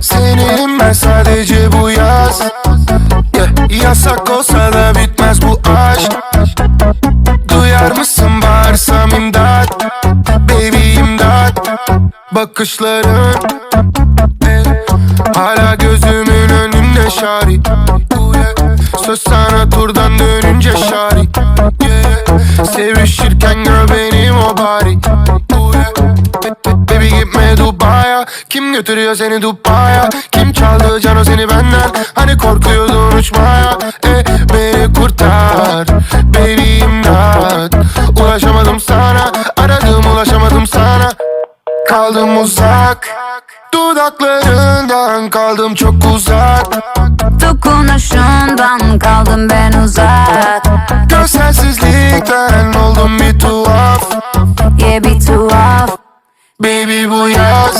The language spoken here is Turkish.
Senin ben sadece bu yaz. Yasak olsa da bitmez bu aşk Duyar mısın bağırsam imdat Baby imdat Bakışların eh, Hala gözümün önünde şari. Söz sana turdan dönünce şari. Sevişirken gör benim o bari Kim götürüyor seni Dubai'ye? Kim çaldı cano seni benden? Hani korkuyordun uçmaya? E, Beni kurtar. Baby imdat. Ulaşamadım sana. Aradım ulaşamadım sana. Kaldım uzak. Dudaklarından kaldım çok uzak. Dokunuşundan kaldım ben uzak. Gözsensizlikten oldum bir tuhaf. Yeah bir tuhaf. Baby bu yaz